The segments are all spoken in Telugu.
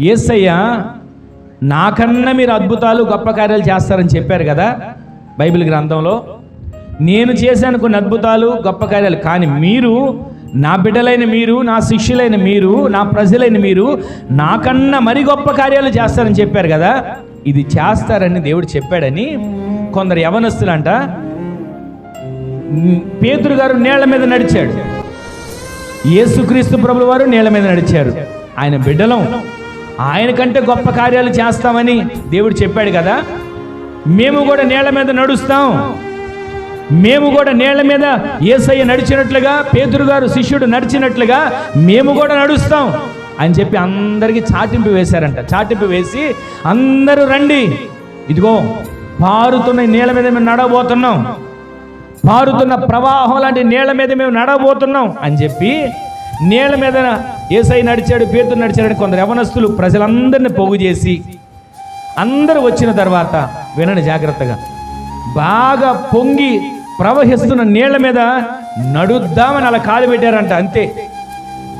ఏసయ్య నాకన్నా మీరు అద్భుతాలు గొప్ప కార్యాలు చేస్తారని చెప్పారు కదా బైబిల్ గ్రంథంలో. నేను చేశాను కొన్ని అద్భుతాలు గొప్ప కార్యాలు కానీ మీరు నా బిడ్డలైన మీరు నా శిష్యులైన మీరు నా ప్రజలైన మీరు నాకన్నా మరి గొప్ప కార్యాలు చేస్తారని చెప్పారు కదా. ఇది చేస్తారని దేవుడు చెప్పాడని కొందరు యవనస్తులంట. పేతురు గారు నీళ్ళ మీద నడిచాడు. యేసుక్రీస్తు ప్రభుల వారు నీళ్ళ మీద నడిచారు. ఆయన బిడ్డలం. ఆయన కంటే గొప్ప కార్యాలు చేస్తామని దేవుడు చెప్పాడు కదా. మేము కూడా నేల మీద నడుస్తాం. మేము కూడా నేల మీద ఏసయ్య నడిచినట్లుగా పేతురు గారు శిష్యుడు నడిచినట్లుగా మేము కూడా నడుస్తాం అని చెప్పి అందరికీ చాటింపు వేశారంట. చాటింపు వేసి అందరూ రండి. ఇదిగో పారుతున్న నీళ్ళ మీద మేము నడవబోతున్నాం. పారుతున్న ప్రవాహం లాంటి నీళ్ళ మీద మేము నడవబోతున్నాం అని చెప్పి నీళ్ళ మీద ఏసై నడిచాడు పేరుతో నడిచాడని కొందరు యవనస్తులు ప్రజలందరిని పోగు చేసి అందరూ వచ్చిన తర్వాత వినండి జాగ్రత్తగా. బాగా పొంగి ప్రవహిస్తున్న నీళ్ళ మీద నడుద్దామని అలా కాలు పెట్టారంట అంతే.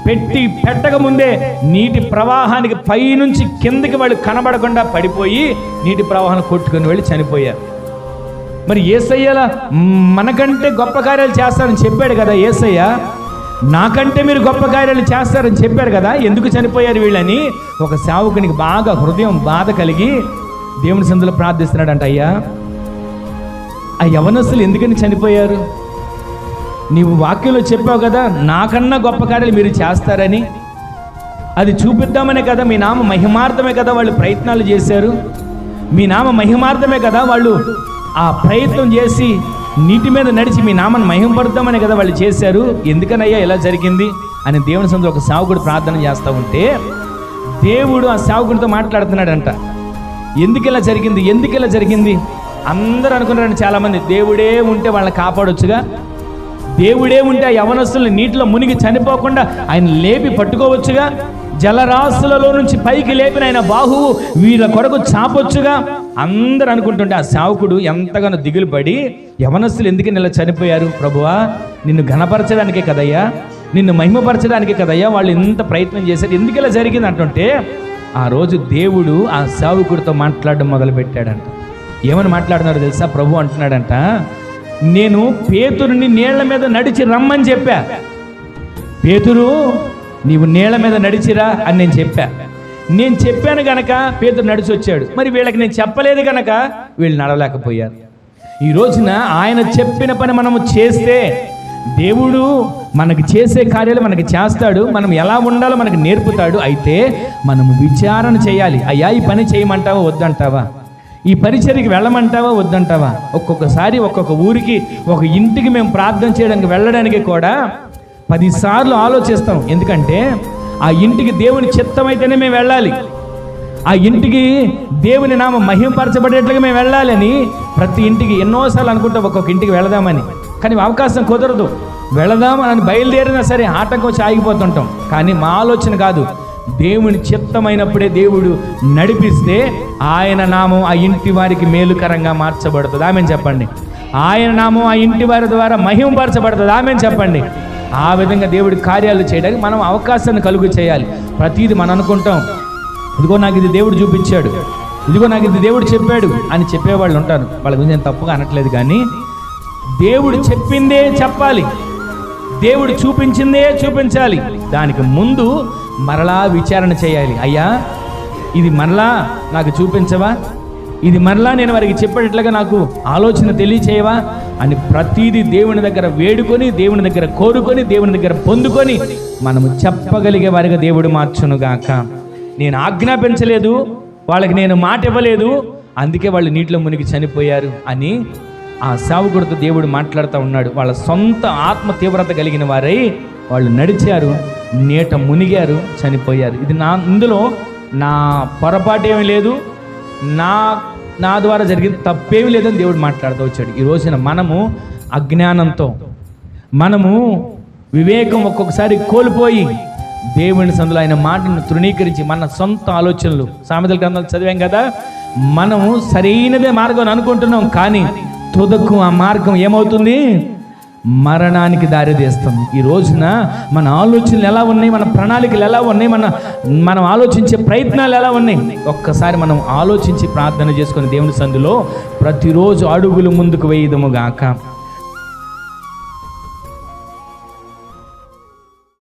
పెట్టి పెట్టక ముందే నీటి ప్రవాహానికి పైనుంచి కిందకి వాళ్ళు కనబడకుండా పడిపోయి నీటి ప్రవాహాన్ని కొట్టుకుని వెళ్ళి చనిపోయారు. మరి ఏసయ్యలా మనకంటే గొప్ప కార్యాలు చేస్తానని చెప్పాడు కదా ఏసయ్య. నాకంటే మీరు గొప్ప కార్యాలు చేస్తారని చెప్పారు కదా ఎందుకు చనిపోయారు వీళ్ళని? ఒక సేవకునికి బాగా హృదయం బాధ కలిగి దేవుని సందులో ప్రార్థిస్తున్నాడంట అయ్యా ఆ యవనస్తులు ఎందుకని చనిపోయారు? నీవు వాక్యంలో చెప్పావు కదా నాకన్నా గొప్ప కార్యాలు మీరు చేస్తారని. అది చూపిద్దామనే కదా మీ నామ మహిమార్థమే కదా వాళ్ళు ప్రయత్నాలు చేశారు. మీ నామ మహిమార్థమే కదా వాళ్ళు ఆ ప్రయత్నం చేసి నీటి మీద నడిచి మీ నామను మహింపడతామని కదా వాళ్ళు చేశారు. ఎందుకనయ్యా ఇలా జరిగింది? అని దేవుని సందులో ఒక సావుకుడు ప్రార్థన చేస్తూ ఉంటే దేవుడు ఆ సావుకుడితో మాట్లాడుతున్నాడంట. ఎందుకు ఇలా జరిగింది? ఎందుకు ఇలా జరిగింది? అందరూ అనుకున్నారండి చాలామంది దేవుడే ఉంటే వాళ్ళని కాపాడొచ్చుగా? దేవుడే ఉంటే ఆ యవనస్తుల్ని నీటిలో మునిగి చనిపోకుండా ఆయన లేపి పట్టుకోవచ్చుగా? జలరాశులలో నుంచి పైకి లేపిన ఆయన బాహువు వీళ్ళ కొరకు చాపొచ్చుగా. అందరు అనుకుంటుంటే ఆ సేవకుడు ఎంతగానో దిగులు పడి యవనస్తులు ఎందుకని ఇలా చనిపోయారు? ప్రభువా నిన్ను ఘనపరచడానికే కదయ్యా నిన్ను మహిమపరచడానికే కదయ్యా వాళ్ళు ఇంత ప్రయత్నం చేశారు ఎందుకు ఇలా జరిగింది అంటుంటే ఆ రోజు దేవుడు ఆ సేవకుడితో మాట్లాడడం మొదలుపెట్టాడంట. ఏమని మాట్లాడుతున్నాడు తెలుసా? ప్రభు అంటున్నాడంట నేను పేతురుని నీళ్ళ మీద నడిచి రమ్మని చెప్పా. పేతురు నీవు నీళ్ళ మీద నడిచిరా అని నేను చెప్పా. నేను చెప్పాను గనక పేదరు నడిచి వచ్చాడు మరి వీళ్ళకి నేను చెప్పలేదు గనక వీళ్ళు నడవలేకపోయారు. ఈ రోజున ఆయన చెప్పిన పని మనము చేస్తే దేవుడు మనకు చేసే కార్యాలు మనకి చేస్తాడు మనం ఎలా ఉండాలో మనకు నేర్పుతాడు. అయితే మనము విచారణ చేయాలి. అయ్యా ఈ పని చేయమంటావా వద్దంటావా? ఈ పరిచర్కి వెళ్ళమంటావా వద్దంటావా? ఒక్కొక్కసారి ఒక్కొక్క ఊరికి ఒక ఇంటికి మేము ప్రార్థన చేయడానికి వెళ్ళడానికి కూడా పదిసార్లు ఆలోచిస్తాం. ఎందుకంటే ఆ ఇంటికి దేవుని చిత్తమైతేనే మేము వెళ్ళాలి. ఆ ఇంటికి దేవుని నామ మహిమపరచబడేట్లుగా మేము వెళ్ళాలని ప్రతి ఇంటికి ఎన్నోసార్లు అనుకుంటాం ఒక్కొక్క ఇంటికి వెళదామని. కానీ అవకాశం కుదరదు. వెళదాం అని బయలుదేరినా సరే ఆటంకం వచ్చి ఆగిపోతుంటాం. కానీ మా ఆలోచన కాదు. దేవుని చిత్తమైనప్పుడే దేవుడు నడిపిస్తే ఆయన నామం ఆ ఇంటి వారికి మేలుకరంగా మార్చబడుతుంది. ఆమెను చెప్పండి. ఆయన నామం ఆ ఇంటి వారి ద్వారా మహిమపరచబడుతుంది ఆమెను చెప్పండి. ఆ విధంగా దేవుడి కార్యాలు చేయడానికి మనం అవకాశాన్ని కలుగు చేయాలి. ప్రతీది మనం అనుకుంటాం. ఇదిగో నాకు ఇది దేవుడు చూపించాడు. ఇదిగో నాకు ఇది దేవుడు చెప్పాడు అని చెప్పేవాళ్ళు ఉంటారు. వాళ్ళ గురించి నేను తప్పుగా అనట్లేదు కానీ దేవుడు చెప్పిందే చెప్పాలి. దేవుడు చూపించిందే చూపించాలి. దానికి ముందు మరలా విచారణ చేయాలి. అయ్యా ఇది మరలా నాకు చూపించవా? ఇది మరలా నేను వారికి చెప్పేటట్లుగా నాకు ఆలోచన తెలియచేయవా? అని ప్రతిదీ దేవుని దగ్గర వేడుకొని దేవుని దగ్గర కోరుకొని దేవుని దగ్గర పొందుకొని మనము చెప్పగలిగే వారిగా దేవుడు మార్చునుగాక. నేను ఆజ్ఞాపించలేదు వాళ్ళకి నేను మాట ఇవ్వలేదు అందుకే వాళ్ళు నీటిలో మునిగి చనిపోయారు అని ఆ సావుకుడితో దేవుడు మాట్లాడుతూ ఉన్నాడు. వాళ్ళ సొంత ఆత్మ తీవ్రత కలిగిన వారై వాళ్ళు నడిచారు నీట మునిగారు చనిపోయారు. ఇది నా ఇందులో నా పొరపాటు ఏమీ లేదు. నా నా ద్వారా జరిగింది తప్పేమీ లేదని దేవుడు మాట్లాడుతూ వచ్చాడు. ఈ రోజున మనము అజ్ఞానంతో మనము వివేకం ఒక్కొక్కసారి కోల్పోయి దేవుని సందులో ఆయన మాటను తృణీకరించి మన సొంత ఆలోచనలు సామెతల గ్రంథాలు చదివాం కదా మనము సరైనదే మార్గం అని అనుకుంటున్నాం. కానీ తుదకు ఆ మార్గం ఏమవుతుంది? మరణానికి దారితీస్తుంది. ఈ రోజున మన ఆలోచనలు ఎలా ఉన్నాయి? మన ప్రణాళికలు ఎలా ఉన్నాయి? మన మనం ఆలోచించే ప్రయత్నాలు ఎలా ఉన్నాయి? ఒక్కసారి మనం ఆలోచించి ప్రార్థన చేసుకుని దేవుని సందులో ప్రతిరోజు అడుగులు ముందుకు వేయదము గాక.